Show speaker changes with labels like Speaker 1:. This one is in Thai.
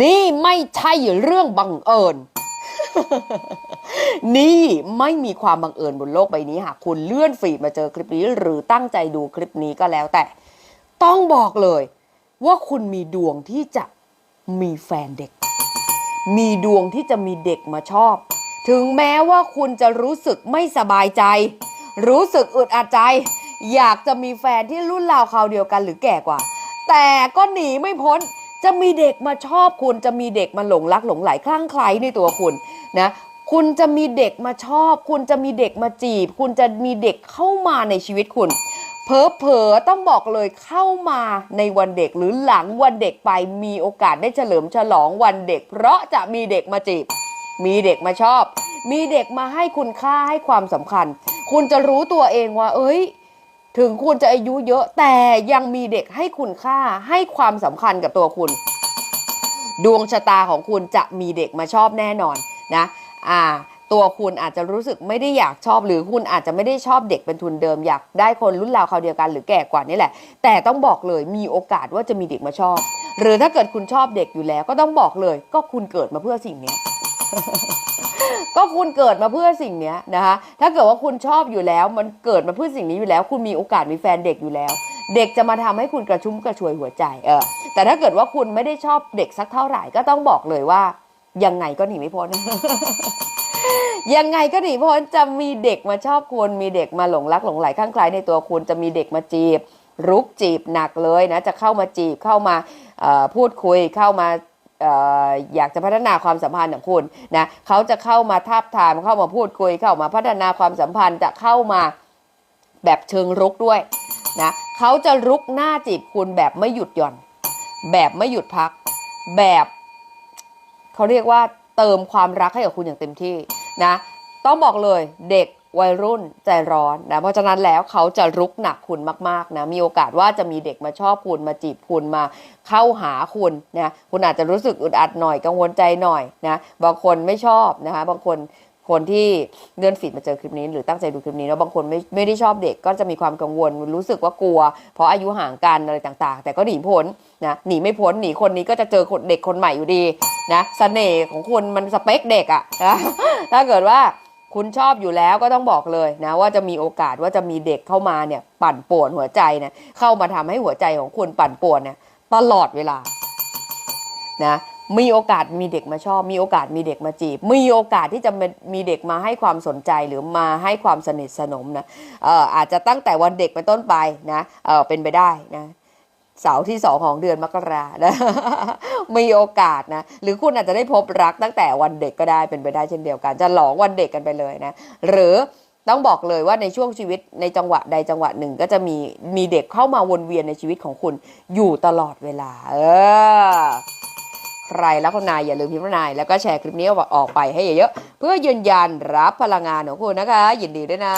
Speaker 1: นี่ไม่ใช่เรื่องบังเอิญ นี่ไม่มีความบังเอิญบนโลกใบนี้หากคุณเลื่อนฟีดมาเจอคลิปนี้ หรือตั้งใจดูคลิปนี้ก็แล้วแต่ ต้องบอกเลย ว่าคุณมีดวงที่จะมีแฟนเด็ก มีดวงที่จะมีเด็กมาชอบ ถึงแม้ว่าคุณจะรู้สึกไม่สบายใจ รู้สึกอึดอัดใจ อยากจะมีแฟนที่รุ่นราวคราวเดียวกันหรือแก่กว่า แต่ก็หนีไม่พ้น จะมีเด็กมาชอบคุณจะมีเด็กมาหลงรักหลงไหลคลั่งไคล้ในตัวคุณนะคุณจะมีเด็กมาชอบ คุณจะมีเด็กมาจีบ คุณจะมีเด็กเข้ามาในชีวิตคุณเพอเพอต้องบอกเลยเข้ามาในวันเด็กหรือหลังวันเด็กไปมีโอกาสได้เฉลิมฉลองวันเด็ก เพราะจะมีเด็กมาจีบ มีเด็กมาชอบ มีเด็กมาให้คุณค่าให้ความสำคัญ คุณจะรู้ตัวเองว่า เอ้ย ถึงคุณจะอายุเยอะแต่ยังมีเด็กให้คุณค่าให้ความสำคัญกับตัวคุณ ดวงชะตาของคุณจะมีเด็กมาชอบแน่นอนนะอ่าตัวคุณอาจจะรู้สึกไม่ได้อยากชอบ หรือคุณอาจจะไม่ได้ชอบเด็กเป็นทุนเดิมอยากได้คนรุ่นราวคราวเดียวกันหรือแก่กว่านี่แหละ แต่ต้องบอกเลยมีโอกาสว่าจะมีเด็กมาชอบ หรือถ้าเกิดคุณชอบเด็กอยู่แล้วก็ต้องบอกเลย ก็คุณเกิดมาเพื่อสิ่งนี้ ก็คุณเกิดมาเพื่อสิ่งนี้นะคะ ถ้าเกิดว่าคุณชอบอยู่แล้ว มันเกิดมาเพื่อสิ่งนี้อยู่แล้ว คุณมีโอกาสมีแฟนเด็กอยู่แล้ว เด็กจะมาทำให้คุณกระชุ่มกระชวยหัวใจเออ แต่ถ้าเกิดว่าคุณไม่ได้ชอบเด็กสักเท่าไหร่ก็ต้องบอกเลยว่า ยังไงก็หนีไม่พ้นยังไงก็หนีพ้นจะมีเด็กมาชอบคุณมีเด็กมาหลงรักหลงไหลข้างใคล้ในตัวคุณจะมีเด็กมาจีบ รุกจีบหนักเลยนะ จะเข้ามาจีบเข้ามาพูดคุยเข้ามา อยากจะพัฒนาความสัมพันธ์ของคุณนะเขาจะเข้ามาทาบทามเข้ามาพูดคุยเข้ามาพัฒนาความสัมพันธ์จะเข้ามาแบบเชิงรุกด้วยนะเขาจะรุกหน้าจีบคุณแบบไม่หยุดหย่อน แบบไม่หยุดพัก แบบเขาเรียกว่าเติมความรักให้กับคุณอย่างเต็มที่นะต้องบอกเลยเด็ก วัยรุ่นใจร้อนนะเพราะฉะนั้นแล้วเขาจะรุกหนักคุณมากๆนะมีโอกาสว่าจะมีเด็กมาชอบคุณมาจีบคุณมาเข้าหาคุณนะคุณอาจจะรู้สึกอึดอัดหน่อยกังวลใจหน่อยนะบางคนไม่ชอบนะคะบางคนคนที่เลื่อนฟีดมาเจอคลิปนี้ หรือตั้งใจดูคลิปนี้แล้วบางคนไม่ไม่ได้ชอบเด็กก็จะมีความกังวลรู้สึกว่ากลัว เพราะอายุห่างกันอะไรต่างๆ แต่ก็หนีพ้นนะหนีไม่พ้นหนีคนนี้ก็จะเจอคนเด็กคนใหม่อยู่ดีนะเสน่ห์ของคุณมันสเปคเด็กอะนะถ้าเกิดว่า คุณชอบอยู่แล้วก็ต้องบอกเลยนะว่าจะมีโอกาสว่าจะมีเด็กเข้ามาเนี่ยปั่นป่วนหัวใจนะเข้ามาทำให้หัวใจของคุณปั่นป่วนเนี่ยตลอดเวลานะมีโอกาสมีเด็กมาชอบ มีโอกาสมีเด็กมาจีบ มีโอกาสที่จะมีเด็กมาให้ความสนใจหรือมาให้ความสนิทสนมนะเอออาจจะตั้งแต่วันเด็กเป็นต้นไปนะเออเป็นไปได้นะ เสาร์ที่สองของเดือนมกรานะมีโอกาสนะ หรือคุณอาจจะได้พบรักตั้งแต่วันเด็กก็ได้เป็นไปได้เช่นเดียวกัน จะหลองวันเด็กกันไปเลยนะ หรือต้องบอกเลยว่าในช่วงชีวิตในจังหวะใดจังหวะหนึ่งก็จะมีมีเด็กเข้ามาวนเวียนในชีวิตของคุณอยู่ตลอดเวลา เออ ใครรักคุณนายอย่าลืมพิมพ์นาย แล้วก็แชร์คลิปนี้ออกไปให้เยอะๆเพื่อยืนยันรับพลังงานของคุณนะคะ ยินดีด้วยนะ